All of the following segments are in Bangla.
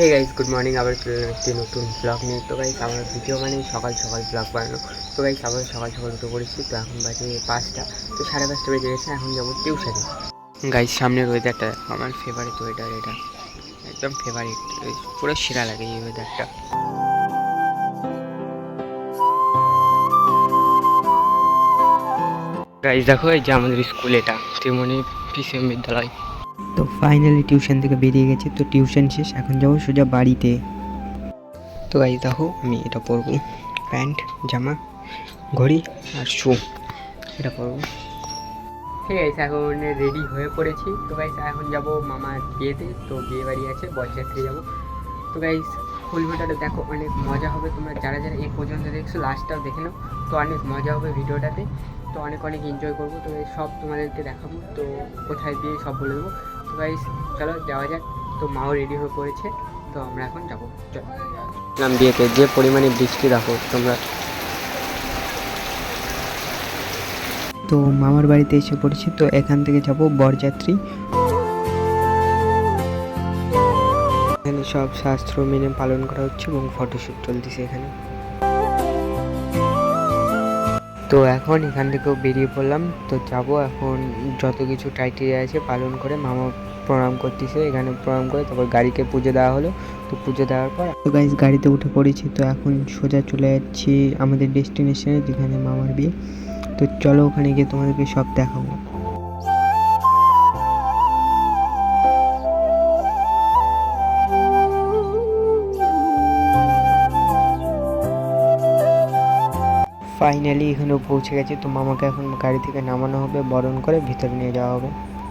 হে গাইজ গুড মর্নিং আবার একটি নতুন ব্লগ নিয়ে। তো গাইজ আমার ভিডিও মানে সকাল সকাল ব্লগ বানানো। তো গাইজ আবার সকাল সকাল উঠে পড়েছি। তো এখন বাজে পাঁচটা। তো সাড়ে পাঁচটা বেজে গেছে, এখন যাব টিউশনে গাইজ সামনের ওয়েদারটা আমার ফেভারিট ওয়েদার এটা। একদম ফেভারিট পুরো সেরা লাগে এই ওয়েদারটা গাইজ দেখো, এই যে আমাদের স্কুল এটা, ত্রিমণি পিসিএম বিদ্যালয়। তো ফাইনালি টিউশন থেকে বেরিয়ে গেছি, তো টিউশন শেষ, এখন যাব সোজা বাড়িতে। তো গাইজ দেখো, আমি এটা পরবো। প্যান্ট, জামা, ঘড়ি আর শু এটা পরবো। ঠিক আছে এখন রেডি হয়ে পড়েছি। তো গাইজ এখন যাব মামার বিয়েতে। তো বিয়ে বাড়ি আছে বরযাত্রী যাব। তো গাইস ফুল ভিডিওটা দেখো, অনেক মজা হবে। তোমরা যারা যারা এই পর্যন্ত দেখছ লাস্টটাও দেখে নাও। তো অনেক মজা হবে ভিডিওটাতে। তো অনেক অনেক এনজয় করব। তো সব তোমাদেরকে দেখাবো। তো কোথায় দিয়ে সব বলে দেবো। তো গাইজ চলো যাওয়া যাক। তো মাও রেডি হয়ে পড়েছে তো আমরা এখন যাব। চলো। নাম বিয়েতে যে পরিমাণে বৃষ্টি দেখো তোমরা। তো মামার বাড়িতে এসে পড়েছি তো এখান থেকে যাব বরযাত্রী। এখানে সব শাস্ত্র মেনে পালন করা হচ্ছে এবং ফটোশ্যুট চলতেছে এখানে। তো এখন এখান থেকেও বেরিয়ে পড়লাম। তো যাব এখন যত কিছু টাইটেরিয়া আছে পালন করে মামা প্রণাম করতেছে, এখানে প্রণাম করে তারপর গাড়িকে পুজো দেওয়া হলো। তো পুজো দেওয়ার পর তো গাইজ গাড়িতে উঠে পড়েছি, তো এখন সোজা চলে যাচ্ছি আমাদের ডেস্টিনেশনে যেখানে মামার বিয়ে। তো চলো ওখানে গিয়ে তোমাদেরকে সব দেখাবো। ফাইনালি এখানেও পৌঁছে গেছি। তো মামাকে এখন গাড়ি থেকে নামানো হবে, বরণ করে ভিতরে নিয়ে যাওয়া হবে।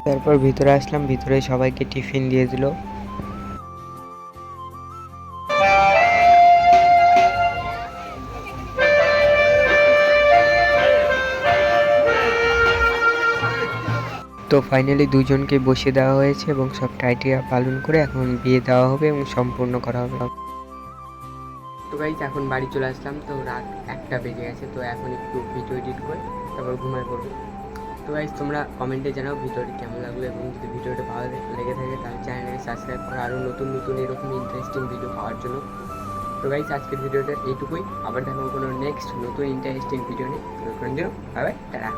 তারপর ভিতরে আসলাম, ভিতরে সবাইকে টিফিন দিয়ে দিল। তো ফাইনালি দুজনকে বসিয়ে দেওয়া হয়েছে এবং সব টাইটিয়া পালন করে এখন বিয়ে দেওয়া হবে এবং সম্পূর্ণ করা হবে। তো গাইজ এখন বাড়ি চলে আসলাম। তো রাত একটা বেজে গেছে, তো এখন একটু ভিডিও এডিট করে তারপর ঘুমায় পড়ব। তো গাইজ তোমরা কমেন্টে জানাও ভিডিওটি কেমন লাগল এবং যদি ভিডিওটা ভালো লেগে থাকে তাহলে চ্যানেলকে সাবস্ক্রাইব করো আরও নতুন নতুন এরকম ইন্টারেস্টিং ভিডিও পাওয়ার জন্য। তো গাইজ আজকের ভিডিওটা এইটুকুই। আবার দেখো কোনো নেক্সট নতুন ইন্টারেস্টিং ভিডিও নিয়ে। ততক্ষণ জন্য বাই টাটা।